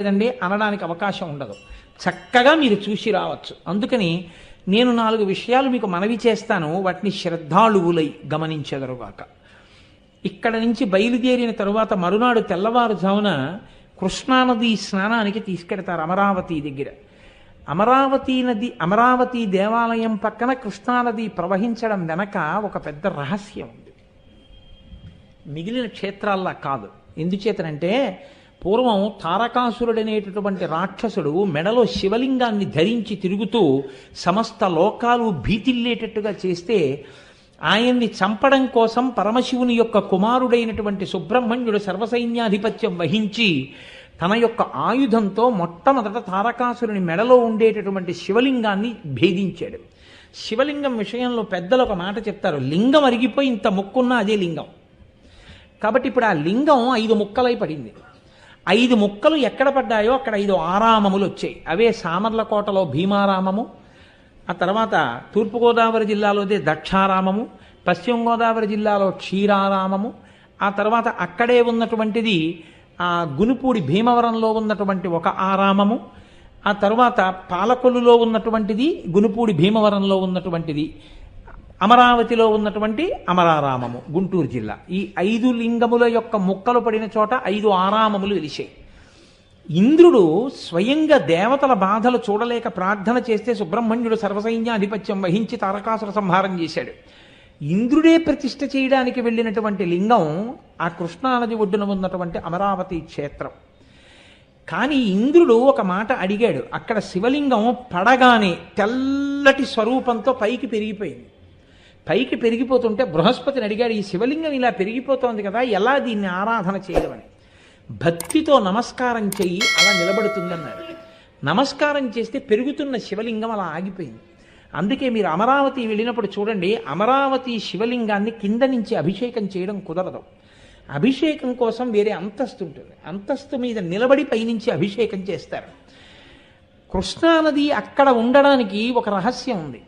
లేదండి అనడానికి అవకాశం ఉండదు. చక్కగా మీరు చూసి రావచ్చు. అందుకని నేను నాలుగు విషయాలు మీకు మనవి చేస్తాను. వాటిని శ్రద్ధాళువులై గమనించెదరుగాక. ఇక్కడ నుంచి బయలుదేరిన తరువాత మరునాడు తెల్లవారుజామున కృష్ణానది స్నానానికి తీసుకెడతారు అమరావతి దగ్గర. అమరావతి నది అమరావతి దేవాలయం పక్కన కృష్ణానది ప్రవహించడం వెనక ఒక పెద్ద రహస్యం ఉంది. మిగిలిన క్షేత్రాల్లా కాదు. ఎందుచేతనంటే పూర్వం తారకాసురుడనేటటువంటి రాక్షసుడు మెడలో శివలింగాన్ని ధరించి తిరుగుతూ సమస్త లోకాలు భీతిల్లేటట్టుగా చేస్తే ఆయన్ని చంపడం కోసం పరమశివుని యొక్క కుమారుడైనటువంటి సుబ్రహ్మణ్యుడు సర్వసైన్యాధిపత్యం వహించి తన యొక్క ఆయుధంతో మొట్టమొదట తారకాసురుని మెడలో ఉండేటటువంటి శివలింగాన్ని భేదించాడు. శివలింగం విషయంలో పెద్దలు ఒక మాట చెప్తారు లింగం అరిగిపోయి ఇంత ముక్కున్నా అదే లింగం. కాబట్టి ఇప్పుడు ఆ లింగం ఐదు ముక్కలై పడింది. ఐదు ముక్కలు ఎక్కడ పడ్డాయో అక్కడ ఐదు ఆరామములు వచ్చాయి. అవే సామర్లకోటలో భీమారామము ఆ తర్వాత తూర్పుగోదావరి జిల్లాలోదే దక్షారామము పశ్చిమ గోదావరి జిల్లాలో క్షీరారామము ఆ తర్వాత అక్కడే ఉన్నటువంటిది ఆ గునుపూడి భీమవరంలో ఉన్నటువంటి ఒక ఆరామము ఆ తర్వాత పాలకొల్లులో ఉన్నటువంటిది గునుపూడి భీమవరంలో ఉన్నటువంటిది. అమరావతిలో ఉన్నటువంటి అమరారామము గుంటూరు జిల్లా. ఈ ఐదు లింగముల యొక్క ముక్కలు పడిన చోట ఐదు ఆరామములు వెలిశాయి. ఇంద్రుడు స్వయంగా దేవతల బాధలు చూడలేక ప్రార్థన చేస్తే సుబ్రహ్మణ్యుడు సర్వసైన్యాధిపత్యం వహించి తారకాసుర సంహారం చేశాడు. ఇంద్రుడే ప్రతిష్ఠ చేయడానికి వెళ్ళినటువంటి లింగం ఆ కృష్ణానది ఒడ్డున ఉన్నటువంటి అమరావతి క్షేత్రం. కానీ ఇంద్రుడు ఒక మాట అడిగాడు. అక్కడ శివలింగం పడగానే తెల్లటి స్వరూపంతో పైకి పెరిగిపోయింది. పైకి పెరిగిపోతుంటే బృహస్పతిని అడిగాడు ఈ శివలింగం ఇలా పెరిగిపోతోంది కదా ఎలా దీన్ని ఆరాధన చేయడం అని? భక్తితో నమస్కారం చెయ్యి అలా నిలబడుతుందన్నారు నమస్కారం చేస్తే పెరుగుతున్న శివలింగం అలా ఆగిపోయింది. అందుకే మీరు అమరావతి వెళ్ళినప్పుడు చూడండి అమరావతి శివలింగాన్ని కింద నుంచి అభిషేకం చేయడం కుదరదు. అభిషేకం కోసం వేరే అంతస్తు ఉంటుంది. అంతస్తు మీద నిలబడి పైనుంచి అభిషేకం చేస్తారు. కృష్ణానది అక్కడ ఉండడానికి ఒక రహస్యం ఉంది.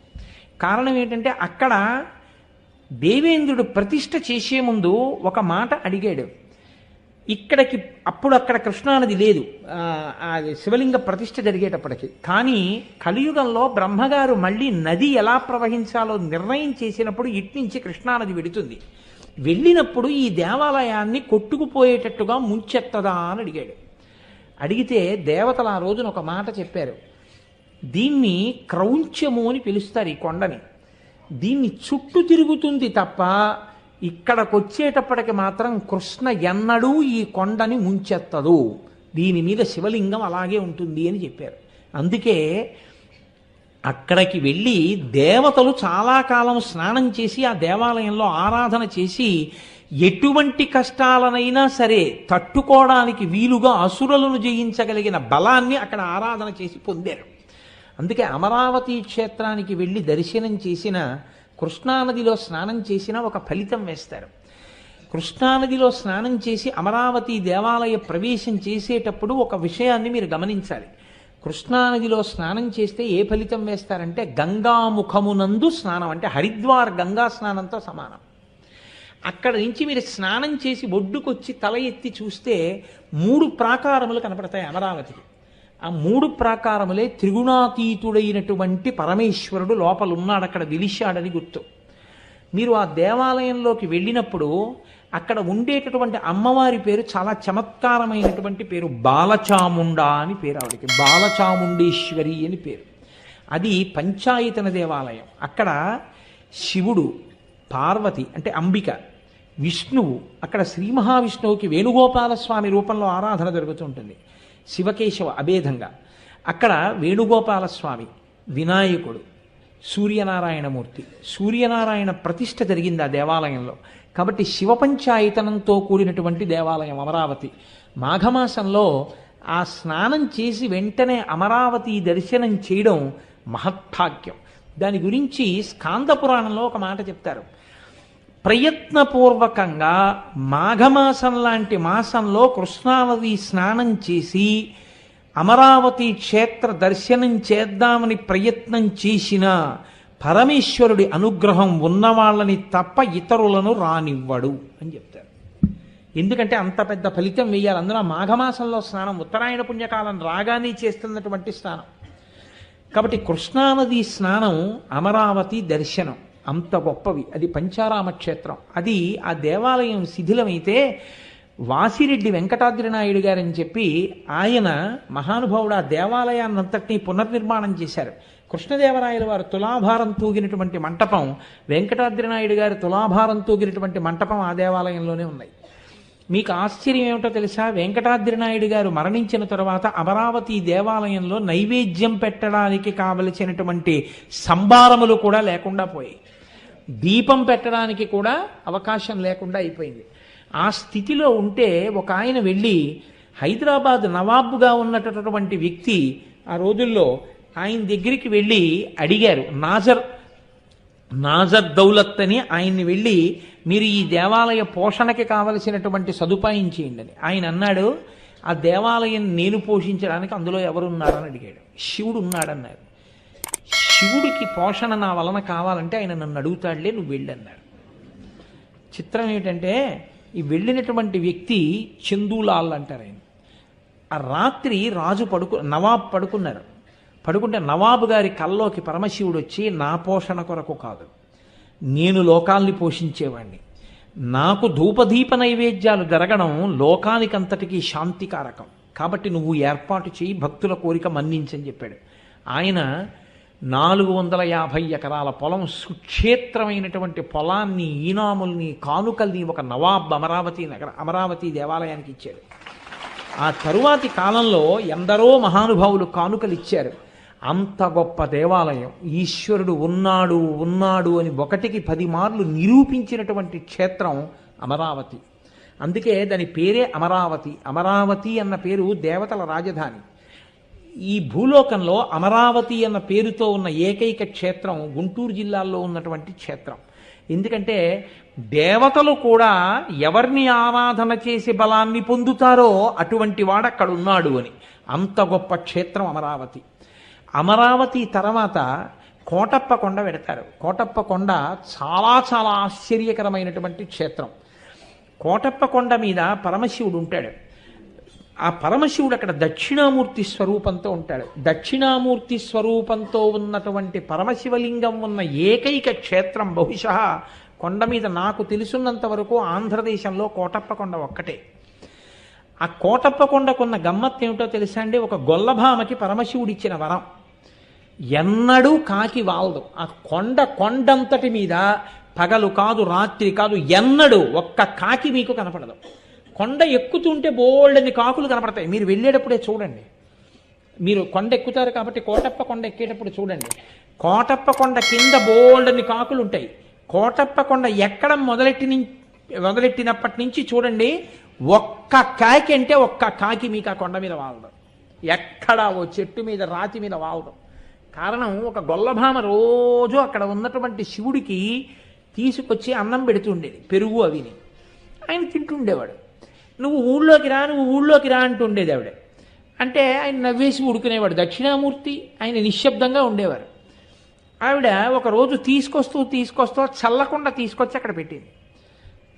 కారణం ఏంటంటే అక్కడ దేవేంద్రుడు ప్రతిష్ఠ చేసే ముందు ఒక మాట అడిగాడు. ఇక్కడికి అప్పుడు అక్కడ కృష్ణానది లేదు. శివలింగ ప్రతిష్ఠ జరిగేటప్పటికి. కానీ కలియుగంలో బ్రహ్మగారు మళ్ళీ నది ఎలా ప్రవహించాలో నిర్ణయం చేసినప్పుడు ఇట్నుంచి కృష్ణానది వెడుతుంది. వెళ్ళినప్పుడు ఈ దేవాలయాన్ని కొట్టుకుపోయేటట్టుగా ముంచెత్తదా అని అడిగాడు. అడిగితే దేవతలు ఆ రోజున ఒక మాట చెప్పారు. దీన్ని క్రౌంచము అని పిలుస్తారు ఈ కొండని. దీన్ని చుట్టూ తిరుగుతుంది తప్ప ఇక్కడకొచ్చేటప్పటికి మాత్రం కృష్ణ ఎన్నడూ ఈ కొండని ముంచెత్తదు. దీని మీద శివలింగం అలాగే ఉంటుంది అని చెప్పారు. అందుకే అక్కడికి వెళ్ళి దేవతలు చాలా కాలం స్నానం చేసి ఆ దేవాలయంలో ఆరాధన చేసి ఎటువంటి కష్టాలనైనా సరే తట్టుకోవడానికి వీలుగా అసురులను జయించగలిగిన బలాన్ని అక్కడ ఆరాధన చేసి పొందారు. అందుకే అమరావతి క్షేత్రానికి వెళ్ళి దర్శనం చేసిన కృష్ణానదిలో స్నానం చేసిన ఒక ఫలితం వేస్తారు. కృష్ణానదిలో స్నానం చేసి అమరావతి దేవాలయ ప్రవేశం చేసేటప్పుడు ఒక విషయాన్ని మీరు గమనించాలి. కృష్ణానదిలో స్నానం చేస్తే ఏ ఫలితం వేస్తారంటే గంగాముఖమునందు స్నానం అంటే హరిద్వార్ గంగా స్నానంతో సమానం. అక్కడ నుంచి మీరు స్నానం చేసి ఒడ్డుకొచ్చి తల ఎత్తి చూస్తే మూడు ప్రాకారములు కనపడతాయి అమరావతికి. ఆ మూడు ప్రాకారములే త్రిగుణాతీతుడైనటువంటి పరమేశ్వరుడు లోపల ఉన్నాడు అక్కడ విలిశాడని గుర్తు. మీరు ఆ దేవాలయంలోకి వెళ్ళినప్పుడు అక్కడ ఉండేటటువంటి అమ్మవారి పేరు చాలా చమత్కారమైనటువంటి పేరు బాలచాముండ అని పేరు ఆవిడకి. బాలచాముండేశ్వరి అని పేరు. అది పంచాయతన దేవాలయం. అక్కడ శివుడు పార్వతి అంటే అంబిక విష్ణువు అక్కడ శ్రీ మహావిష్ణువుకి వేణుగోపాల స్వామి రూపంలో ఆరాధన జరుగుతుంటుంది శివకేశవ అభేదంగా. అక్కడ వేణుగోపాలస్వామి వినాయకుడు సూర్యనారాయణమూర్తి. సూర్యనారాయణ ప్రతిష్ట జరిగింది ఆ దేవాలయంలో. కాబట్టి శివపంచాయతనంతో కూడినటువంటి దేవాలయం అమరావతి. మాఘమాసంలో ఆ స్నానం చేసి వెంటనే అమరావతి దర్శనం చేయడం మహత్భాగ్యం. దాని గురించి స్కాంద పురాణంలో ఒక మాట చెప్తారు. ప్రయత్నపూర్వకంగా మాఘమాసం లాంటి మాసంలో కృష్ణానది స్నానం చేసి అమరావతి క్షేత్ర దర్శనం చేద్దామని ప్రయత్నం చేసిన పరమేశ్వరుడి అనుగ్రహం ఉన్నవాళ్ళని తప్ప ఇతరులను రానివ్వడు అని చెప్తారు. ఎందుకంటే అంత పెద్ద ఫలితం వేయాలి అందులో మాఘమాసంలో స్నానం ఉత్తరాయణ పుణ్యకాలం రాగానే చేస్తున్నటువంటి స్నానం. కాబట్టి కృష్ణానది స్నానం అమరావతి దర్శనం. అంత గొప్పవి. అది పంచారామ క్షేత్రం అది ఆ దేవాలయం శిథిలమైతే వాసిరెడ్డి వెంకటాద్రి నాయుడు గారని చెప్పి ఆయన మహానుభావుడు ఆ దేవాలయాన్నంతటినీ పునర్నిర్మాణం చేశారు. కృష్ణదేవరాయల వారు తులాభారం తూగినటువంటి మంటపం వెంకటాద్రి నాయుడు గారి తులాభారం తూగినటువంటి మంటపం ఆ దేవాలయంలోనే ఉన్నాయి. మీకు ఆశ్చర్యం ఏమిటో తెలుసా? వెంకటాద్రి నాయుడు గారు మరణించిన తర్వాత అమరావతి దేవాలయంలో నైవేద్యం పెట్టడానికి కావలసినటువంటి సంభారములు కూడా లేకుండా పోయాయి. దీపం పెట్టడానికి కూడా అవకాశం లేకుండా అయిపోయింది. ఆ స్థితిలో ఉంటే ఒక ఆయన వెళ్ళి హైదరాబాద్ నవాబుగా ఉన్నటువంటి వ్యక్తి ఆ రోజుల్లో ఆయన దగ్గరికి వెళ్ళి అడిగారు నాజర్ నాజర్ దౌలత్ అని ఆయన్ని వెళ్ళి మీరు ఈ దేవాలయ పోషణకి కావలసినటువంటి సదుపాయం చేయండి అని. ఆయన అన్నాడు ఆ దేవాలయం నేను పోషించడానికి అందులో ఎవరున్నారని అడిగాడు. శివుడు ఉన్నాడన్నారు. శివుడికి పోషణ నా వలన కావాలంటే ఆయన నన్ను అడుగుతాడులే నువ్వు వెళ్ళన్నాడు చిత్రం ఏమిటంటే ఈ వెళ్ళినటువంటి వ్యక్తి చందూలాల్ అంటారు ఆయన. ఆ రాత్రి రాజు పడుకు నవాబ్ పడుకున్నారు. పడుకుంటే నవాబు గారి కల్లోకి పరమశివుడు వచ్చి నా పోషణ కొరకు కాదు నేను లోకాల్ని పోషించేవాణ్ణి. నాకు ధూపదీప నైవేద్యాలు జరగడం లోకానికంతటికీ శాంతికారకం. కాబట్టి నువ్వు ఏర్పాటు చేయి భక్తుల కోరిక మన్నించని చెప్పాడు. ఆయన నాలుగు వందల యాభై ఎకరాల పొలం సుక్షేత్రమైనటువంటి పొలాన్ని ఈనాముల్ని కానుకల్ని ఒక నవాబ్ అమరావతి నగర అమరావతి దేవాలయానికి ఇచ్చాడు ఆ తరువాతి కాలంలో ఎందరో మహానుభావులు కానుకలు ఇచ్చారు. అంత గొప్ప దేవాలయం ఈశ్వరుడు ఉన్నాడు ఉన్నాడు అని ఒకటికి పది మార్లు నిరూపించినటువంటి క్షేత్రం అమరావతి. అందుకే దాని పేరే అమరావతి. అమరావతి అన్న పేరు దేవతల రాజధాని. ఈ భూలోకంలో అమరావతి అన్న పేరుతో ఉన్న ఏకైక క్షేత్రం గుంటూరు జిల్లాలో ఉన్నటువంటి క్షేత్రం. ఎందుకంటే దేవతలు కూడా ఎవరిని ఆరాధన చేసి బలాన్ని పొందుతారో అటువంటి వాడు అక్కడ ఉన్నాడు అని. అంత గొప్ప క్షేత్రం అమరావతి. అమరావతి తర్వాత కోటప్ప కొండ పెడతారు. కోటప్ప కొండ చాలా చాలా ఆశ్చర్యకరమైనటువంటి క్షేత్రం. కోటప్ప కొండ మీద పరమశివుడు ఉంటాడు. ఆ పరమశివుడు అక్కడ దక్షిణామూర్తి స్వరూపంతో ఉంటాడు. దక్షిణామూర్తి స్వరూపంతో ఉన్నటువంటి పరమశివలింగం ఉన్న ఏకైక క్షేత్రం బహుశా కొండ మీద నాకు తెలుసున్నంత వరకు ఆంధ్రదేశంలో కోటప్ప కొండ ఒక్కటే. ఆ కోటప్ప కొండకున్న గమ్మత్ ఏమిటో తెలుసా అండి? ఒక గొల్లభామకి పరమశివుడు ఇచ్చిన వరం. ఎన్నడూ కాకి వాలదు. ఆ కొండ కొండంతటి మీద పగలు కాదు రాత్రి కాదు ఎన్నడూ ఒక్క కాకి మీకు కనపడదు. కొండ ఎక్కుతుంటే బోల్డని కాకులు కనపడతాయి. మీరు వెళ్ళేటప్పుడే చూడండి. మీరు కొండ ఎక్కుతారు కాబట్టి కోటప్ప కొండ ఎక్కేటప్పుడు చూడండి. కోటప్ప కొండ కింద బోల్డని కాకులు ఉంటాయి. కోటప్ప కొండ ఎక్కడం మొదలెట్టి మొదలెట్టినప్పటి నుంచి చూడండి ఒక్క కాకి అంటే ఒక్క కాకి మీకు ఆ కొండ మీద వాలడం ఎక్కడ ఓ చెట్టు మీద రాతి మీద వాలడం కారణం ఒక గొల్లభామ రోజు అక్కడ ఉన్నటువంటి శివుడికి తీసుకొచ్చి అన్నం పెడుతుండేది పెరుగు అవిని. ఆయన తింటుండేవాడు నువ్వు ఊళ్ళోకి రా నువ్వు ఊళ్ళోకి రా అంటుండేది ఆవిడ. అంటే ఆయన నవ్వేసి ఉడుకునేవాడు. దక్షిణామూర్తి ఆయన నిశ్శబ్దంగా ఉండేవారు. ఆవిడ ఒకరోజు తీసుకొస్తూ తీసుకొస్తూ చల్లకుండా తీసుకొచ్చి అక్కడ పెట్టింది.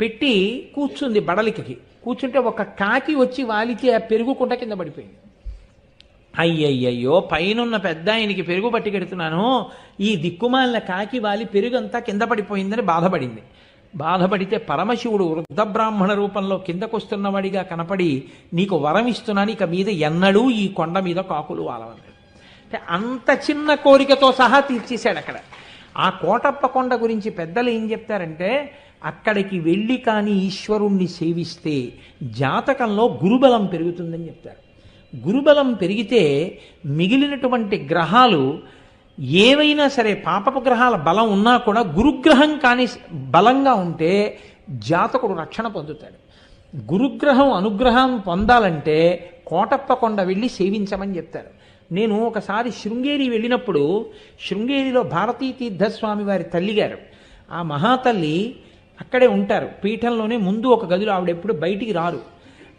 పెట్టి కూర్చుంది బడలికకి. కూర్చుంటే ఒక కాకి వచ్చి వాలికి ఆ పెరుగుకుండా కింద పడిపోయింది. అయ్యయ్యయ్యో పైనున్న పెద్ద ఆయనకి పెరుగు పట్టుకెడుతున్నాను ఈ దిక్కుమాలిన కాకి వాలి పెరుగంతా కింద పడిపోయిందని బాధపడింది. బాధపడితే పరమశివుడు వృద్ధ బ్రాహ్మణ రూపంలో కిందకొస్తున్నవాడిగా కనపడి నీకు వరం ఇస్తున్నాను ఇక మీద ఎన్నడూ ఈ కొండ మీద కాకులు వాలవన్నాడు అంటే అంత చిన్న కోరికతో సహా తీర్చేశాడు అక్కడ. ఆ కోటప్ప కొండ గురించి పెద్దలు ఏం చెప్తారంటే అక్కడికి వెళ్ళి కానీ ఈశ్వరుణ్ణి సేవిస్తే జాతకంలో గురుబలం పెరుగుతుందని చెప్తారు. గురుబలం పెరిగితే మిగిలినటువంటి గ్రహాలు ఏవైనా సరే పాపపు గ్రహాల బలం ఉన్నా కూడా గురుగ్రహం కానీ బలంగా ఉంటే జాతకుడు రక్షణ పొందుతాడు. గురుగ్రహం అనుగ్రహం పొందాలంటే కోటప్ప కొండ వెళ్ళి సేవించమని చెప్తారు. నేను ఒకసారి శృంగేరి వెళ్ళినప్పుడు శృంగేరిలో భారతీ తీర్థస్వామి వారి తల్లిగారు ఆ మహాతల్లి అక్కడే ఉంటారు. పీఠంలోనే ముందు ఒక గదిలో ఆవిడెప్పుడు బయటికి రారు.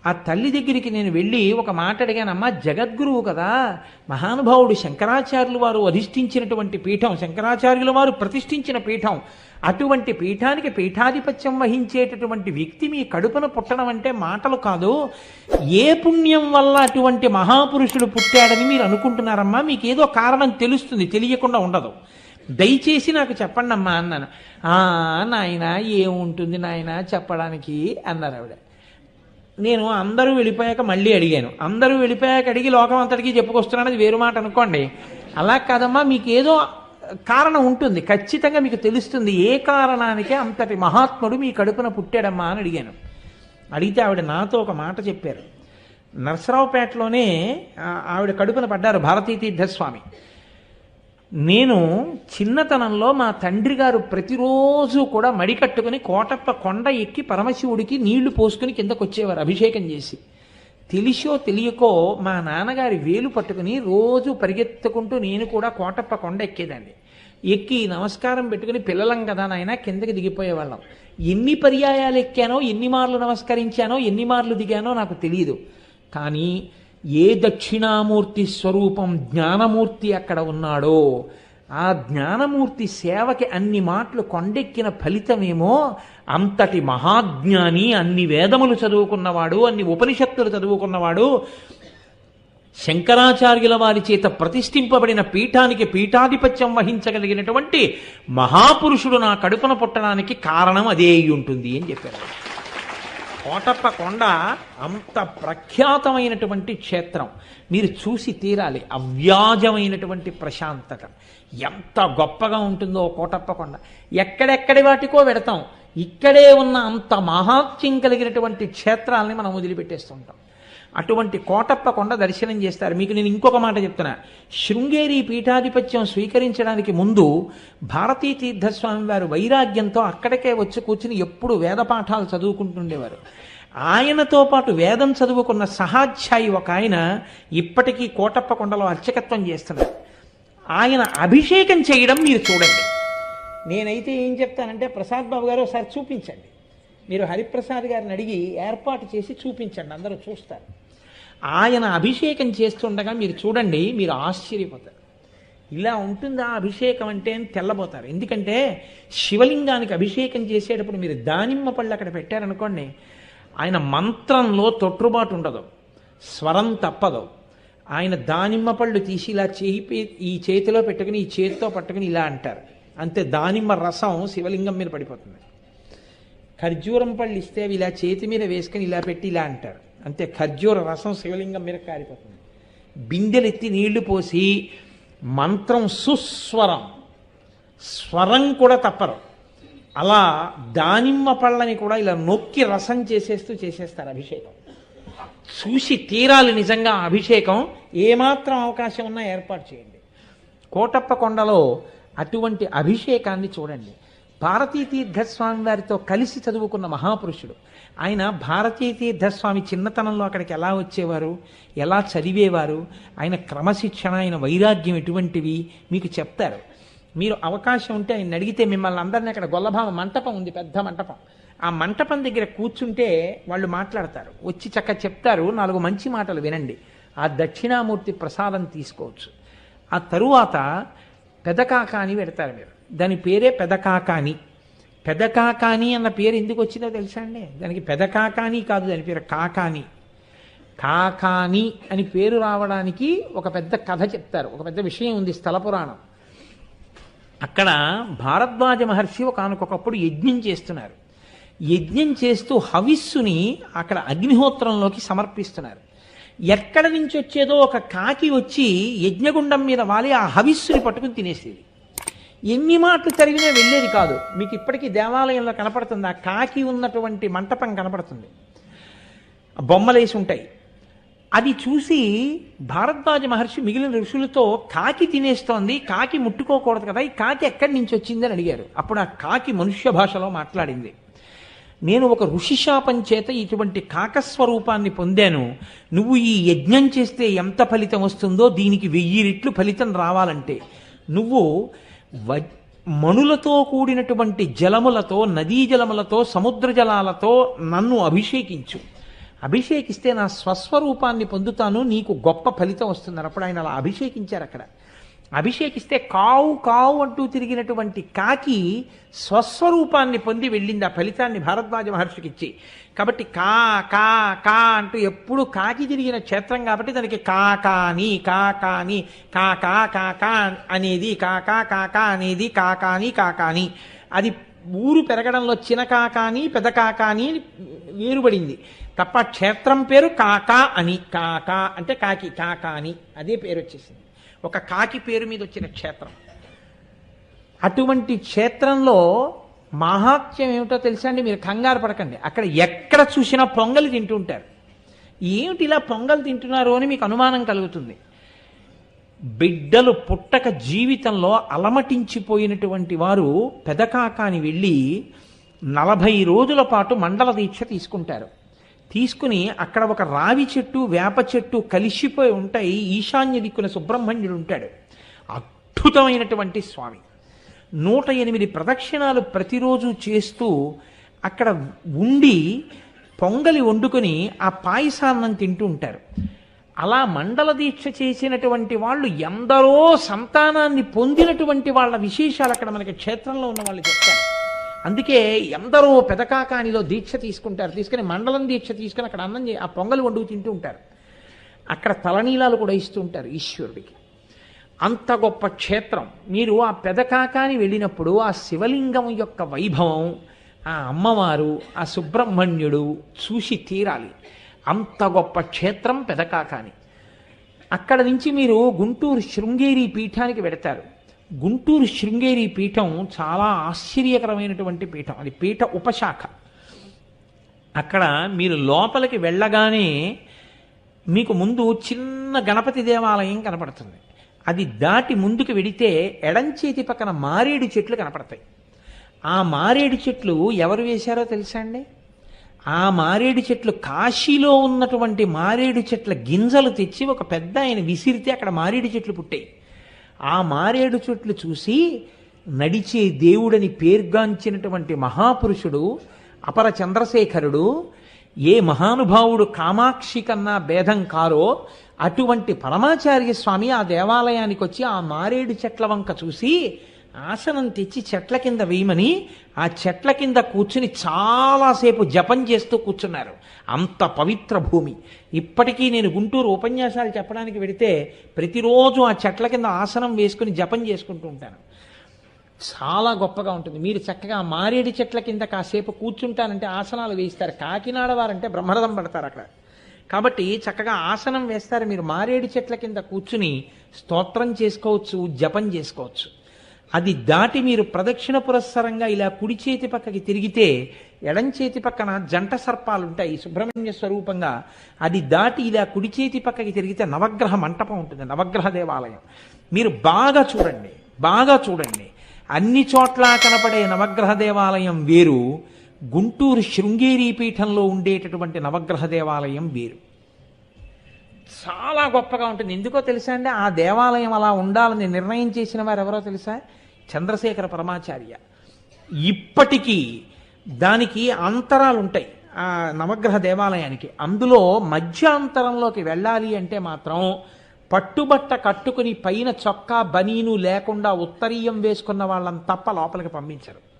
ఆ తల్లి దగ్గరికి నేను వెళ్ళి ఒక మాట అడిగానమ్మా జగద్గురువు కదా మహానుభావుడు శంకరాచార్యులు వారు అధిష్ఠించినటువంటి పీఠం శంకరాచార్యుల వారు ప్రతిష్ఠించిన పీఠం అటువంటి పీఠానికి పీఠాధిపత్యం వహించేటటువంటి వ్యక్తి మీ కడుపున పుట్టడం అంటే మాటలు కాదు. ఏ పుణ్యం వల్ల అటువంటి మహాపురుషుడు పుట్టాడని మీరు అనుకుంటున్నారమ్మా? మీకు ఏదో కారణం తెలుస్తుంది తెలియకుండా ఉండదు. దయచేసి నాకు చెప్పండి అమ్మా అన్నాను నాయన ఏముంటుంది నాయన చెప్పడానికి? అన్నారు ఆవిడ. నేను అందరూ వెళ్ళిపోయాక మళ్ళీ అడిగాను. అందరూ వెళ్ళిపోయాక అడిగి లోకం అంతటికీ చెప్పుకొస్తున్నాను అది వేరు మాట అనుకోండి. అలా కాదమ్మా మీకు ఏదో కారణం ఉంటుంది. ఖచ్చితంగా మీకు తెలుస్తుంది ఏ కారణానికే అంతటి మహాత్ముడు మీ కడుపున పుట్టాడమ్మా అని అడిగాను. అడిగితే ఆవిడ నాతో ఒక మాట చెప్పారు. నరసరావుపేటలోనే ఆవిడ కడుపున పడ్డారు భారతీ తీర్థస్వామి నేను చిన్నతనంలో మా తండ్రి గారు ప్రతిరోజు కూడా మడికట్టుకుని కోటప్ప కొండ ఎక్కి పరమశివుడికి నీళ్ళు పోసుకుని కిందకు వచ్చేవారు అభిషేకం చేసి. తెలిసో తెలియకో మా నాన్నగారి వేలు పట్టుకుని రోజు పరిగెత్తుకుంటూ నేను కూడా కోటప్ప కొండ ఎక్కేదాన్ని. ఎక్కి నమస్కారం పెట్టుకుని పిల్లలం కదా నాయన కిందకి దిగిపోయేవాళ్ళం. ఎన్ని పర్యాయాలు ఎక్కానో ఎన్ని మార్లు నమస్కరించానో ఎన్ని మార్లు దిగానో నాకు తెలియదు కానీ ఏ దక్షిణామూర్తి స్వరూపం జ్ఞానమూర్తి అక్కడ ఉన్నాడో ఆ జ్ఞానమూర్తి సేవకి అన్ని మాటలు కొండెక్కిన ఫలితమేమో అంతటి మహాజ్ఞాని అన్ని వేదములు చదువుకున్నవాడు అన్ని ఉపనిషత్తులు చదువుకున్నవాడు శంకరాచార్యుల వారి చేత ప్రతిష్ఠింపబడిన పీఠానికి పీఠాధిపత్యం వహించగలిగినటువంటి మహాపురుషుడు నా కడుపున పుట్టడానికి కారణం అదే ఉంటుంది అని చెప్పారు. కోటప్ప కొండ అంత ప్రఖ్యాతమైనటువంటి క్షేత్రం. మీరు చూసి తీరాలి అవ్యాజమైనటువంటి ప్రశాంతత. ఎంత గొప్పగా ఉంటుందో కోటప్ప కొండ ఎక్కడెక్కడి వాటికో పెడతాం ఇక్కడే ఉన్న అంత మహాత్యం కలిగినటువంటి క్షేత్రాలని మనం వదిలిపెట్టేస్తుంటాం. అటువంటి కోటప్ప కొండ దర్శనం చేస్తారు. మీకు నేను ఇంకొక మాట చెప్తున్నా. శృంగేరి పీఠాధిపత్యం స్వీకరించడానికి ముందు భారతీ తీర్థస్వామి వారు వైరాగ్యంతో అక్కడికే వచ్చి కూర్చుని ఎప్పుడు వేద పాఠాలు చదువుకుంటుండేవారు. ఆయనతో పాటు వేదం చదువుకున్న సహాధ్యాయి ఒక ఆయన ఇప్పటికీ కోటప్ప కొండలో అర్చకత్వం చేస్తున్నారు. ఆయన అభిషేకం చేయడం మీరు చూడండి. నేనైతే ఏం చెప్తానంటే ప్రసాద్ బాబు గారు ఒకసారి చూపించండి. మీరు హరిప్రసాద్ గారిని అడిగి ఏర్పాటు చేసి చూపించండి. అందరూ చూస్తారు. ఆయన అభిషేకం చేస్తుండగా మీరు చూడండి మీరు ఆశ్చర్యపోతారు. ఇలా ఉంటుందా అభిషేకం అంటే అని తెల్లబోతారు. ఎందుకంటే శివలింగానికి అభిషేకం చేసేటప్పుడు మీరు దానిమ్మ పళ్ళు అక్కడ పెట్టారనుకోండి ఆయన మంత్రంలో తొట్టుబాటు ఉండదు స్వరం తప్పదు. ఆయన దానిమ్మ పళ్ళు తీసి ఇలా చేయి ఈ చేతిలో పెట్టుకుని ఈ చేతితో పట్టుకుని ఇలా అంటారు. అంతే దానిమ్మ రసం శివలింగం మీద పడిపోతుంది. ఖర్జూరం పళ్ళు ఇస్తే అవి ఇలా చేతి మీద వేసుకుని ఇలా పెట్టి ఇలా అంటారు. అంతే ఖర్జూర రసం శివలింగం మీద కారిపోతుంది. బిందెలెత్తి నీళ్ళు పోసి మంత్రం సుస్వరం. స్వరం కూడా తప్పరు. అలా దానిమ్మ పళ్ళని కూడా ఇలా నొక్కి రసం చేసేస్తూ చేసేస్తారు అభిషేకం. చూసి తీరాలి నిజంగా అభిషేకం. ఏమాత్రం అవకాశం ఉన్నా ఏర్పాటు చేయండి. కోటప్ప కొండలో అటువంటి అభిషేకాన్ని చూడండి. భారతీ తీర్థస్వామి వారితో కలిసి చదువుకున్న మహాపురుషుడు ఆయన భారతీ తీర్థస్వామి చిన్నతనంలో అక్కడికి ఎలా వచ్చేవారు? ఎలా చదివేవారు? ఆయన క్రమశిక్షణ ఆయన వైరాగ్యం ఎటువంటివి? మీకు చెప్తారు. మీరు అవకాశం ఉంటే ఆయన అడిగితే మిమ్మల్ని అందరినీ అక్కడ గొల్లభామ మంటపం ఉంది పెద్ద మంటపం. ఆ మంటపం దగ్గర కూర్చుంటే వాళ్ళు మాట్లాడతారు. వచ్చి చక్క చెప్తారు. నాలుగు మంచి మాటలు వినండి. ఆ దక్షిణామూర్తి ప్రసాదం తీసుకోవచ్చు. ఆ తరువాత పెదకాకాని పెడతారు మీరు. దాని పేరే పెదకాకాని. పెదకాకాని అన్న పేరు ఎందుకు వచ్చిందో తెలుసా అండి? దానికి పెదకాకాని కాదు దాని పేరు కాకాని. కాకాని అని పేరు రావడానికి ఒక పెద్ద కథ చెప్తారు. ఒక పెద్ద విషయం ఉంది స్థల పురాణం. అక్కడ భారద్వాజ మహర్షి ఒకనకొకప్పుడు యజ్ఞం చేస్తున్నారు. యజ్ఞం చేస్తూ హవిస్సుని అక్కడ అగ్నిహోత్రంలోకి సమర్పిస్తున్నారు. ఎక్కడ నుంచి వచ్చేదో ఒక కాకి వచ్చి యజ్ఞగుండం మీద వాలి ఆ హవిస్సుని పట్టుకుని తినేసేది. ఎన్ని మాటలు చదివినా వెళ్ళేది కాదు. మీకు ఇప్పటికీ దేవాలయంలో కనపడుతుంది. ఆ కాకి ఉన్నటువంటి మంటపం కనపడుతుంది. బొమ్మలేసి ఉంటాయి. అది చూసి భారద్వాజ మహర్షి మిగిలిన ఋషులతో కాకి తినేస్తోంది. కాకి ముట్టుకోకూడదు కదా. ఈ కాకి ఎక్కడి నుంచి వచ్చిందని అడిగారు. అప్పుడు ఆ కాకి మనుష్య భాషలో మాట్లాడింది. నేను ఒక ఋషిశాపం చేత ఇటువంటి కాకస్వరూపాన్ని పొందాను. నువ్వు ఈ యజ్ఞం చేస్తే ఎంత ఫలితం వస్తుందో దీనికి వెయ్యి రెట్లు ఫలితం రావాలంటే. నువ్వు మణులతో కూడినటువంటి జలములతో నదీ జలములతో సముద్ర జలాలతో నన్ను అభిషేకించు. అభిషేకిస్తే నా స్వస్వరూపాన్ని పొందుతాను నీకు గొప్ప ఫలితం వస్తుంది అప్పుడు ఆయన అలా అభిషేకించారు అక్కడ అభిషేకిస్తే కావు కావు అంటూ తిరిగినటువంటి కాకి స్వస్వరూపాన్ని పొంది వెళ్ళింది ఆ ఫలితాన్ని భారద్వాజ మహర్షికి ఇచ్చి కాబట్టి కా కా కా అంటూ ఎప్పుడు కాకి తిరిగిన క్షేత్రం కాబట్టి దానికి కా కాని కా కాని కా కా కా కా అనేది కా కా కా కా అనేది కా కాని కా కాని అది ఊరు పెరగడంలో చిన్న కాకాని పెద్ద కాకాని వేరుబడింది తప్ప క్షేత్రం పేరు కాకా అని కాకా అంటే కాకి కాకా అని అదే పేరు వచ్చేసింది ఒక కాకి పేరు మీద వచ్చిన క్షేత్రం. అటువంటి క్షేత్రంలో మహాత్యం ఏమిటో తెలుసా అండి? మీరు కంగారు పడకండి. అక్కడ ఎక్కడ చూసినా పొంగలి తింటుంటారు ఏమిటి ఇలా పొంగల్ తింటున్నారు అని మీకు అనుమానం కలుగుతుంది. బిడ్డలు పుట్టక జీవితంలో అలమటించిపోయినటువంటి వారు పెదకాకాని వెళ్ళి నలభై రోజుల పాటు మండల దీక్ష తీసుకుంటారు. తీసుకుని అక్కడ ఒక రావి చెట్టు వేప చెట్టు కలిసిపోయి ఉంటాయి. ఈశాన్య దిక్కున సుబ్రహ్మణ్యుడు ఉంటాడు. అద్భుతమైనటువంటి స్వామి. నూట ఎనిమిది ప్రదక్షిణాలు ప్రతిరోజు చేస్తూ అక్కడ ఉండి పొంగలి వండుకొని ఆ పాయసాన్నం తింటూ ఉంటారు. అలా మండల దీక్ష చేసినటువంటి వాళ్ళు ఎందరో సంతానాన్ని పొందినటువంటి వాళ్ళ విశేషాలు అక్కడ మనకి క్షేత్రంలో ఉన్న వాళ్ళు చెప్తారు. అందుకే ఎందరో పెదకాకానిలో దీక్ష తీసుకుంటారు. తీసుకుని మండలం దీక్ష తీసుకుని అక్కడ అన్నం ఆ పొంగలు వండుకు తింటూ ఉంటారు. అక్కడ తలనీలాలు కూడా ఇస్తూ ఉంటారు ఈశ్వరుడికి. అంత గొప్ప క్షేత్రం. మీరు ఆ పెదకాకాని వెళ్ళినప్పుడు ఆ శివలింగం యొక్క వైభవం ఆ అమ్మవారు ఆ సుబ్రహ్మణ్యుడు చూసి తీరాలి. అంత గొప్ప క్షేత్రం పెదకాకాని. అక్కడ నుంచి మీరు గుంటూరు శృంగేరి పీఠానికి వెడతారు. గుంటూరు శృంగేరి పీఠం చాలా ఆశ్చర్యకరమైనటువంటి పీఠం. అది పీఠ ఉపశాఖ. అక్కడ మీరు లోపలికి వెళ్ళగానే మీకు ముందు చిన్న గణపతి దేవాలయం కనపడుతుంది. అది దాటి ముందుకు వెడితే ఎడంచేతి పక్కన మారేడు చెట్లు కనపడతాయి. ఆ మారేడు చెట్లు ఎవరు వేశారో తెలుసా అండి? ఆ మారేడు చెట్లు కాశీలో ఉన్నటువంటి మారేడు చెట్ల గింజలు తెచ్చి ఒక పెద్ద ఆయన విసిరితే అక్కడ మారేడు చెట్లు పుట్టాయి. ఆ మారేడు చెట్లు చూసి నడిచే దేవుడని పేర్గాంచినటువంటి మహాపురుషుడు అపర చంద్రశేఖరుడు ఏ మహానుభావుడు కామాక్షి కన్నా భేదం కారో అటువంటి పరమాచార్య స్వామి ఆ దేవాలయానికి వచ్చి ఆ మారేడు చెట్ల వంక చూసి ఆసనం తెచ్చి చెట్ల కింద వేయమని ఆ చెట్ల కింద కూర్చుని చాలాసేపు జపం చేస్తూ కూర్చున్నారు. అంత పవిత్ర భూమి. ఇప్పటికీ నేను గుంటూరు ఉపన్యాసాలు చెప్పడానికి వెడితే ప్రతిరోజు ఆ చెట్ల కింద ఆసనం వేసుకుని జపం చేసుకుంటూ ఉంటాను. చాలా గొప్పగా ఉంటుంది. మీరు చక్కగా మారేడు చెట్ల కింద కాసేపు కూర్చుంటానంటే ఆసనాలు వేయిస్తారు. కాకినాడ వారంటే బ్రహ్మరథం పడతారు అక్కడ. కాబట్టి చక్కగా ఆసనం వేస్తారు. మీరు మారేడు చెట్ల కింద కూర్చుని స్తోత్రం చేసుకోవచ్చు జపం చేసుకోవచ్చు. అది దాటి మీరు ప్రదక్షిణ పురస్సరంగా ఇలా కుడి చేతి పక్కకి తిరిగితే ఎడం చేతి పక్కన జంట సర్పాలు ఉంటాయి సుబ్రహ్మణ్య స్వరూపంగా. అది దాటి ఇలా కుడి చేతి పక్కకి తిరిగితే నవగ్రహ మంటపం ఉంటుంది నవగ్రహ దేవాలయం. మీరు బాగా చూడండి బాగా చూడండి. అన్ని చోట్ల కనపడే నవగ్రహ దేవాలయం వేరు గుంటూరు శృంగేరి పీఠంలో ఉండేటటువంటి నవగ్రహ దేవాలయం వేరు. చాలా గొప్పగా ఉంటుంది. ఎందుకో తెలుసా అండి? ఆ దేవాలయం అలా ఉండాలని నిర్ణయం చేసిన వారు ఎవరో తెలుసా? చంద్రశేఖర పరమాచార్య. ఇప్పటికీ దానికి అంతరాలు ఉంటాయి ఆ నవగ్రహ దేవాలయానికి. అందులో మధ్యాంతరంలోకి వెళ్ళాలి అంటే మాత్రం పట్టుబట్ట కట్టుకుని పైన చొక్కా బనీను లేకుండా ఉత్తరీయం వేసుకున్న వాళ్ళని తప్ప లోపలికి పంపించరు.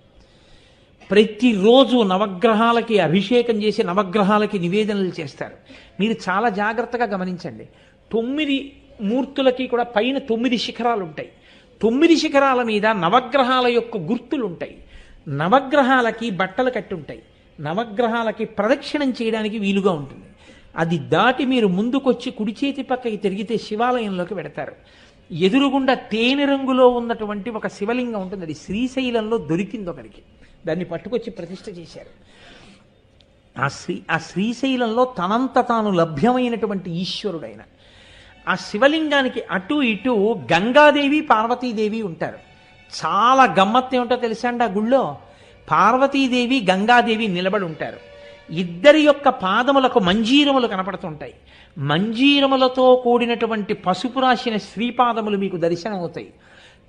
ప్రతిరోజు నవగ్రహాలకి అభిషేకం చేసి నవగ్రహాలకి నివేదనలు చేస్తారు. మీరు చాలా జాగ్రత్తగా గమనించండి. తొమ్మిది మూర్తులకి కూడా పైన తొమ్మిది శిఖరాలు ఉంటాయి తొమ్మిది శిఖరాల మీద నవగ్రహాల యొక్క గుర్తులు ఉంటాయి నవగ్రహాలకి బట్టలు కట్టి ఉంటాయి నవగ్రహాలకి ప్రదక్షిణం చేయడానికి వీలుగా ఉంటుంది. అది దాటి మీరు ముందుకొచ్చి కుడి చేతి పక్కకి తిరిగితే శివాలయంలోకి వెడతారు. ఎదురుగుండా తేనె రంగులో ఉన్నటువంటి ఒక శివలింగం ఉంటుంది. అది శ్రీశైలంలో దొరికింది ఒకరికి. దాన్ని పట్టుకొచ్చి ప్రతిష్ట చేశారు. ఆ శ్రీ ఆ శ్రీశైలంలో తనంత తాను లభ్యమైనటువంటి ఈశ్వరుడైన. ఆ శివలింగానికి అటు ఇటు గంగాదేవి పార్వతీదేవి ఉంటారు. చాలా గమ్మత్తు ఏమిటో తెలుసా అండి ఆ గుళ్ళో? పార్వతీదేవి గంగాదేవి నిలబడి ఉంటారు. ఇద్దరి యొక్క పాదములకు మంజీరములు కనపడుతుంటాయి. మంజీరములతో కూడినటువంటి పసుపు రాసిన శ్రీపాదములు మీకు దర్శనం అవుతాయి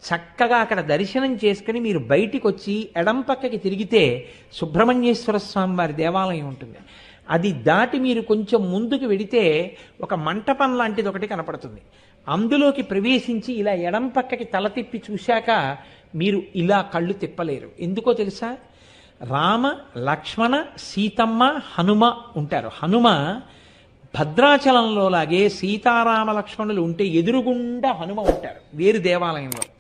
చక్కగా అక్కడ దర్శనం చేసుకుని మీరు బయటికి వచ్చి ఎడం పక్కకి తిరిగితే సుబ్రహ్మణ్యేశ్వర స్వామి వారి దేవాలయం ఉంటుంది. అది దాటి మీరు కొంచెం ముందుకు వెడితే ఒక మంటపం లాంటిది ఒకటి కనపడుతుంది. అందులోకి ప్రవేశించి ఇలా ఎడం పక్కకి తల తిప్పి చూశాక మీరు ఇలా కళ్ళు తిప్పలేరు. ఎందుకో తెలుసా? రామ లక్ష్మణ సీతమ్మ హనుమ ఉంటారు. హనుమ భద్రాచలంలో లాగే సీతారామ లక్ష్మణులు ఉంటే ఎదురుగుండా హనుమ ఉంటారు. వేరు దేవాలయంలో.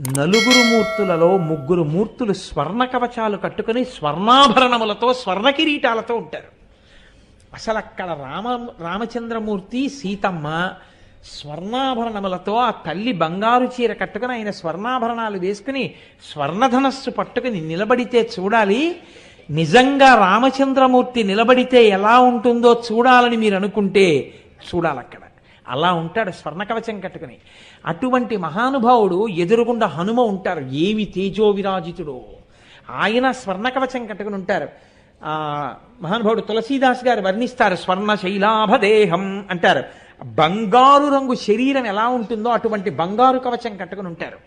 నలుగురు మూర్తులలో ముగ్గురు మూర్తులు స్వర్ణ కవచాలు కట్టుకుని స్వర్ణాభరణములతో స్వర్ణ కిరీటాలతో ఉంటారు. అసలు అక్కడ రామ రామచంద్రమూర్తి సీతమ్మ స్వర్ణాభరణములతో ఆ తల్లి బంగారు చీర కట్టుకుని ఆయన స్వర్ణాభరణాలు వేసుకుని స్వర్ణధనస్సు పట్టుకుని నిలబడితే చూడాలి. నిజంగా రామచంద్రమూర్తి నిలబడితే ఎలా ఉంటుందో చూడాలని మీరు అనుకుంటే చూడాలక్కడ అలా ఉంటాడు స్వర్ణ కవచం కట్టుకుని. అటువంటి మహానుభావుడు ఎదురుగుండా హనుమ ఉంటారు. ఏమి తేజో విరాజితుడో ఆయన స్వర్ణ కవచం కట్టుకుని ఉంటారు. మహానుభావుడు తులసీదాస్ గారు వర్ణిస్తారు స్వర్ణ శైలాభదేహం అంటారు. బంగారు రంగు శరీరం ఎలా ఉంటుందో అటువంటి బంగారు కవచం కట్టుకుని ఉంటారు.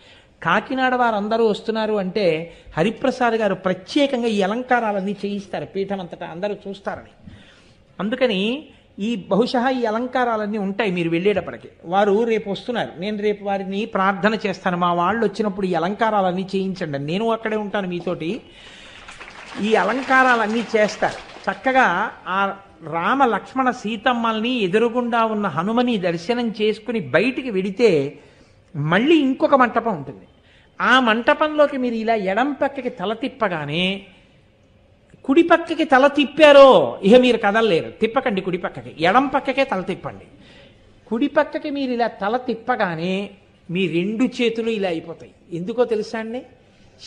కాకినాడ వారందరూ వస్తున్నారు అంటే హరిప్రసాద్ గారు ప్రత్యేకంగా ఈ అలంకారాలన్నీ చేయిస్తారు. పీఠం అంతటా అందరూ చూస్తారని అందుకని ఈ బహుశా ఈ అలంకారాలన్నీ ఉంటాయి మీరు వెళ్ళేటప్పటికి. వారు రేపు వస్తున్నారు. నేను రేపు వారిని ప్రార్థన చేస్తాను. మా వాళ్ళు వచ్చినప్పుడు ఈ అలంకారాలన్నీ చేయించండి. నేను అక్కడే ఉంటాను మీతోటి. ఈ అలంకారాలన్నీ చేస్తారు. చక్కగా ఆ రామ లక్ష్మణ సీతమ్మల్ని ఎదురుగుండా ఉన్న హనుమని దర్శనం చేసుకుని బయటికి వెడితే మళ్ళీ ఇంకొక మంటపం ఉంటుంది. ఆ మంటపంలోకి మీరు ఇలా ఎడం పక్కకి తల తిప్పగానే కుడి పక్కకి తల తిప్పారో ఇక మీరు కదలలేరు తిప్పకండి కుడి పక్కకి ఎడం పక్కకే తల తిప్పండి. కుడి పక్కకి మీరు ఇలా తల తిప్పగానే మీ రెండు చేతులు ఇలా అయిపోతాయి. ఎందుకో తెలుసా అండి?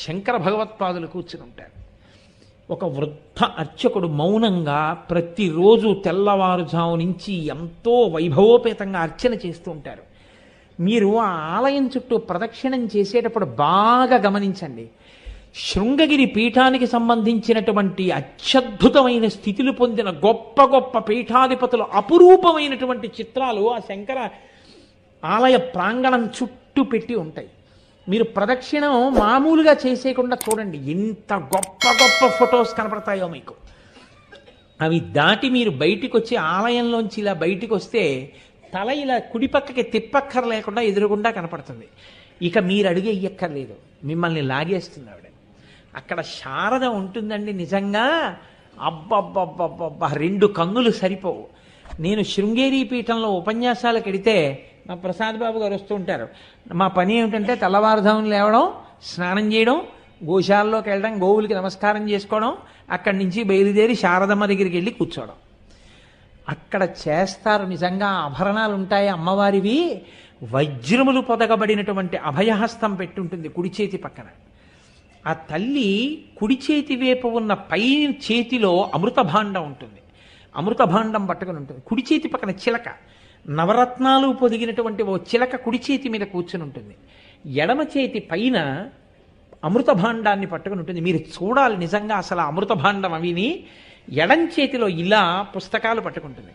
శంకర భగవత్పాదులు కూర్చుని ఉంటారు. ఒక వృద్ధ అర్చకుడు మౌనంగా ప్రతిరోజు తెల్లవారుజాము నుంచి ఎంతో వైభవోపేతంగా అర్చన చేస్తూ ఉంటారు. మీరు ఆ ఆలయం చుట్టూ ప్రదక్షిణం చేసేటప్పుడు బాగా గమనించండి. శృంగగిరి పీఠానికి సంబంధించినటువంటి అత్యద్భుతమైన స్థితులు పొందిన గొప్ప గొప్ప పీఠాధిపతులు అపురూపమైనటువంటి చిత్రాలు ఆ శంకర ఆలయ ప్రాంగణం చుట్టూ పెట్టి ఉంటాయి. మీరు ప్రదక్షిణం మామూలుగా చేసేయకుండా చూడండి. ఎంత గొప్ప గొప్ప ఫొటోస్ కనపడతాయో మీకు. అవి దాటి మీరు బయటికి వచ్చి ఆలయంలోంచి ఇలా బయటికి వస్తే తల ఇలా కుడిపక్కకి తిప్పక్కర లేకుండా ఎదురుగుండా కనపడుతుంది. ఇక మీరు అడిగే ఇయ్యక్కర్లేదు. మిమ్మల్ని లాగేస్తుంది ఆవిడ. అక్కడ శారద ఉంటుందండి నిజంగా. అబ్బబ్బబ్బబ్బబ్బా రెండు కన్నులు సరిపోవు. నేను శృంగేరి పీఠంలో ఉపన్యాసాలకు వెడితే మా ప్రసాద్ బాబు గారు వస్తూ ఉంటారు. మా పని ఏమిటంటే తెల్లవారుధాములు లేవడం స్నానం చేయడం గోశాలలోకి వెళ్ళడం గోవులకి నమస్కారం చేసుకోవడం అక్కడి నుంచి బయలుదేరి శారదమ్మ దగ్గరికి వెళ్ళి కూర్చోవడం. అక్కడ చేస్తారు నిజంగా ఆభరణాలు ఉంటాయి అమ్మవారివి. వజ్రములు పొదగబడినటువంటి అభయహస్తం పెట్టుంటుంది కుడి చేతి పక్కన. ఆ తల్లి కుడి చేతి వైపు ఉన్న పై చేతిలో అమృత భాండం ఉంటుంది. అమృత భాండం పట్టుకుని ఉంటుంది. కుడి చేతి పక్కన చిలక. నవరత్నాలు పొదిగినటువంటి ఓ చిలక కుడి చేతి మీద కూర్చుని ఉంటుంది. ఎడమ చేతి పైన అమృత భాండాన్ని పట్టుకుని ఉంటుంది. మీరు చూడాలి నిజంగా అసలు అమృతభాండం అమృత భాండం అవిని. ఎడం చేతిలో ఇలా పుస్తకాలు పట్టుకుంటుంది.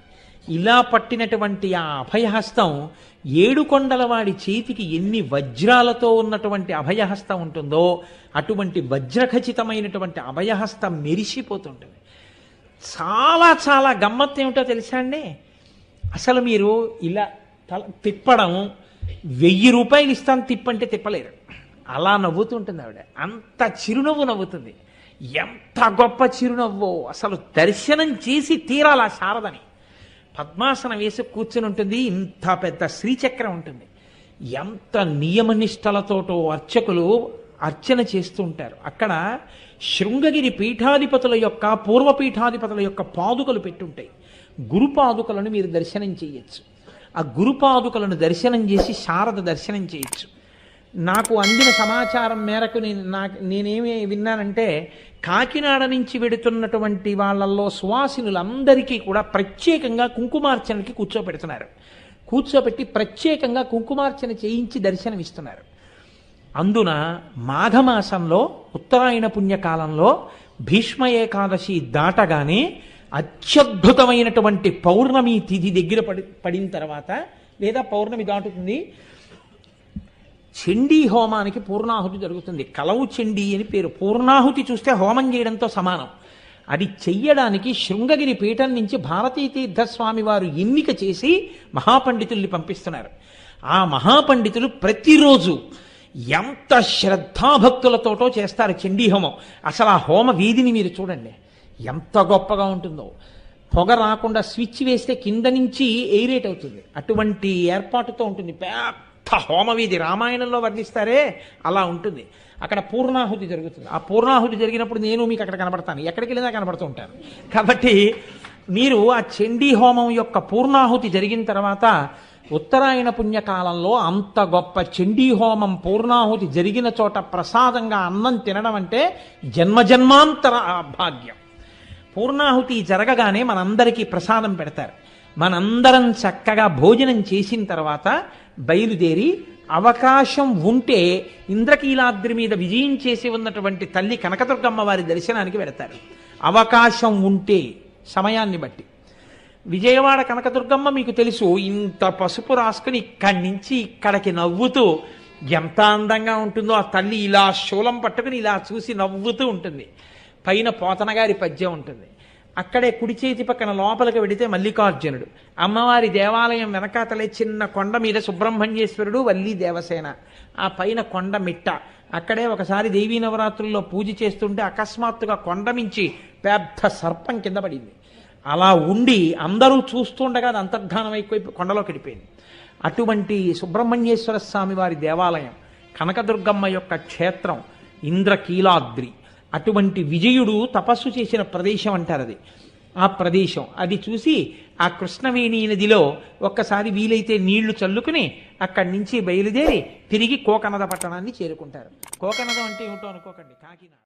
ఇలా పట్టినటువంటి ఆ అభయహస్తం ఏడుకొండలవాడి చేతికి ఎన్ని వజ్రాలతో ఉన్నటువంటి అభయహస్తం ఉంటుందో అటువంటి వజ్రఖచితమైనటువంటి అభయహస్తం మెరిసిపోతుంటుంది. చాలా చాలా గమ్మత్తు ఏమిటో తెలుసా అండి? అసలు మీరు ఇలా తల తిప్పడం వెయ్యి రూపాయలు ఇస్తాను తిప్పంటే తిప్పలేరు. అలా నవ్వుతుంటుంది ఆవిడ. అంత చిరునవ్వు నవ్వుతుంది. ఎంత గొప్ప చిరునవ్వో. అసలు దర్శనం చేసి తీరాలి ఆ శారదని. పద్మాసనం వేసి కూర్చుని ఉంటుంది. ఇంత పెద్ద శ్రీచక్రం ఉంటుంది. ఎంత నియమనిష్టలతోటో అర్చకులు అర్చన చేస్తూ ఉంటారు. అక్కడ శృంగగిరి పీఠాధిపతుల యొక్క పూర్వపీఠాధిపతుల యొక్క పాదుకలు పెట్టుంటాయి. గురు పాదుకలను మీరు దర్శనం చేయొచ్చు. ఆ గురు పాదుకలను దర్శనం చేసి శారద దర్శనం చేయొచ్చు. నాకు అందిన సమాచారం మేరకు నేను నాకు నేనేమి విన్నానంటే కాకినాడ నుంచి వెడుతున్నటువంటి వాళ్ళల్లో సువాసినులందరికీ కూడా ప్రత్యేకంగా కుంకుమార్చనకి కూర్చోబెడుతున్నారు. కూర్చోబెట్టి ప్రత్యేకంగా కుంకుమార్చన చేయించి దర్శనం ఇస్తున్నారు అందున మాఘమాసంలో ఉత్తరాయణ పుణ్యకాలంలో భీష్మ ఏకాదశి దాటగానే అత్యద్భుతమైనటువంటి పౌర్ణమి తిథి దగ్గర పడి పడిన తర్వాత లేదా పౌర్ణమి దాటుతుంది. చండీ హోమానికి పూర్ణాహుతి జరుగుతుంది. కలవు చండీ అని పేరు. పూర్ణాహుతి చూస్తే హోమం చేయడంతో సమానం. అది చెయ్యడానికి శృంగగిరి పీఠం నుంచి భారతీ తీర్థస్వామి వారు ఎన్నిక చేసి మహాపండితుల్ని పంపిస్తున్నారు. ఆ మహాపండితులు ప్రతిరోజు ఎంత శ్రద్ధాభక్తులతోటో చేస్తారు చండీ హోమం. అసలు ఆ హోమ వీధిని మీరు చూడండి. ఎంత గొప్పగా ఉంటుందో. పొగ రాకుండా స్విచ్ వేస్తే కింద నుంచి ఎయిరేట్ అవుతుంది. అటువంటి ఏర్పాటుతో ఉంటుంది. పెద్ద హోమవీధి రామాయణంలో వర్ణిస్తారే? అలా ఉంటుంది. అక్కడ పూర్ణాహుతి జరుగుతుంది. ఆ పూర్ణాహుతి జరిగినప్పుడు నేను మీకు అక్కడ కనబడతాను. ఎక్కడికి వెళ్ళినా కనబడుతూ ఉంటాను. కాబట్టి మీరు ఆ చండీ హోమం యొక్క పూర్ణాహుతి జరిగిన తర్వాత ఉత్తరాయణ పుణ్యకాలంలో అంత గొప్ప చండీ హోమం పూర్ణాహుతి జరిగిన చోట ప్రసాదంగా అన్నం తినడం అంటే జన్మజన్మాంతర భాగ్యం. పూర్ణాహుతి జరగగానే మనందరికీ ప్రసాదం పెడతారు. మనందరం చక్కగా భోజనం చేసిన తర్వాత బయలుదేరి అవకాశం ఉంటే ఇంద్రకీలాద్రి మీద విజయం చేసి ఉన్నటువంటి తల్లి కనకదుర్గమ్మ వారి దర్శనానికి వెడతారు అవకాశం ఉంటే సమయాన్ని బట్టి. విజయవాడ కనకదుర్గమ్మ మీకు తెలుసు ఇంత పసుపు రాసుకుని ఇక్కడి నుంచి ఇక్కడికి నవ్వుతూ ఎంత అందంగా ఉంటుందో ఆ తల్లి ఇలా శూలం పట్టుకుని ఇలా చూసి నవ్వుతూ ఉంటుంది. పైన పోతనగారి పద్యం ఉంటుంది. అక్కడే కుడి చేతి పక్కన లోపలికి వెడితే మల్లికార్జునుడు. అమ్మవారి దేవాలయం వెనకాతలే చిన్న కొండ మీద సుబ్రహ్మణ్యేశ్వరుడు వల్లి దేవసేన. ఆ పైన కొండ మిట్ట. అక్కడే ఒకసారి దేవీ నవరాత్రుల్లో పూజ చేస్తుంటే అకస్మాత్తుగా కొండ మించి పెద్ద సర్పం కింద పడింది. అలా ఉండి అందరూ చూస్తుండగా అది అంతర్ధానం అయిపోయి కొండలోకి వెళ్ళిపోయింది. అటువంటి సుబ్రహ్మణ్యేశ్వర స్వామి వారి దేవాలయం కనకదుర్గమ్మ యొక్క క్షేత్రం ఇంద్రకీలాద్రి. అటువంటి విజయుడు తపస్సు చేసిన ప్రదేశం అంటారు అది. ఆ ప్రదేశం. అది చూసి ఆ కృష్ణవేణి నదిలో ఒక్కసారి వీలైతే నీళ్ళు చల్లుకుని అక్కడి నుంచి బయలుదేరి తిరిగి కోకనద పట్టణాన్ని చేరుకుంటారు. కోకనద అంటే ఏమిటో అనుకోకండి. కాకినాడ.